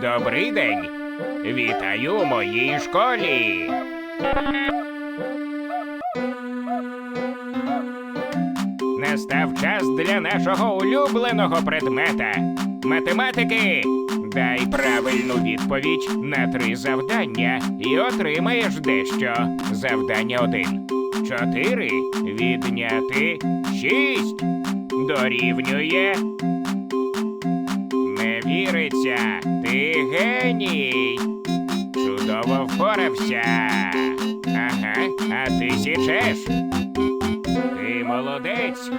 Добрий день. Вітаю у моїй школі. Настав час для нашого улюбленого предмета математики. Дай правильну відповідь на три завдання і отримаєш дещо. Завдання один. Чотири відняти шість. Дорівнює. Не віриться, ти геній. Чудово впорався. Ага, а ти січеш. Ти молодець.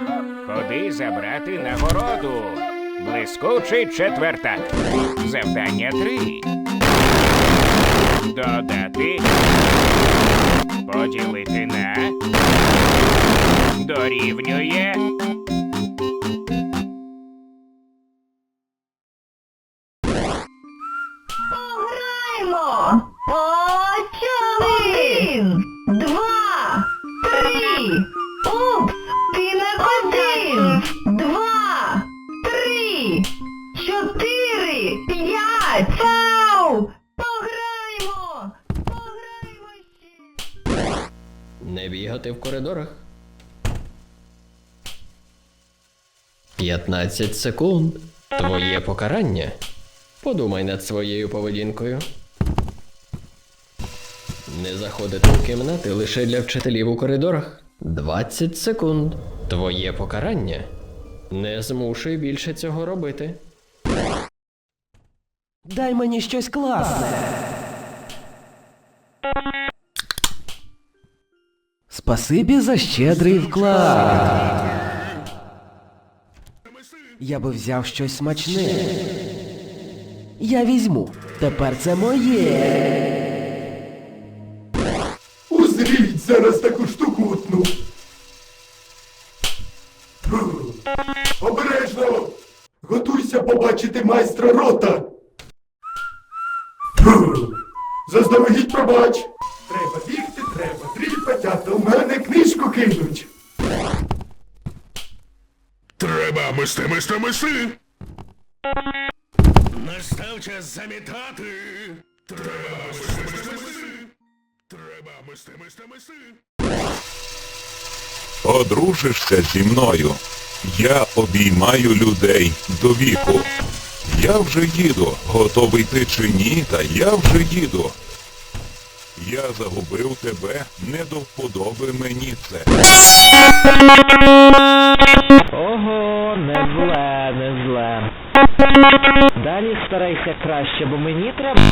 Ходи забрати нагороду. Блискучий четвертак. Завдання три. Додати. Поділити на. Дорівнює. Один, два, три. Упс, ти не один. Два, три, чотири, п'ять. Фау! Пограємо! Пограємо ще! Не бігати в коридорах. 15 секунд. Твоє покарання. Подумай над своєю поведінкою. Не заходити в кімнати лише для вчителів у коридорах. 20 секунд. Твоє покарання. Не змушуй більше цього робити. Дай мені щось класне. Спасибі за щедрий вклад. Я би взяв щось смачне. Я візьму. Тепер це моє. Узріть зараз таку штукутну. Обережно! Готуйся побачити майстра рота. Заздалегідь пробач. Треба бігти, треба тріпать, а то в мене книжку кинуть. Треба мести, мести, мести. Настав час замітати. Треба мести, мести, мести. Треба мести, мести, мести. Одружишся зі мною. Я обіймаю людей до віку. Я вже їду, готовий ти чи ні, та я вже їду. Я загубив тебе, не до вподоби мені це. Ого, не зле, не зле. Далі старайся краще, бо мені треба.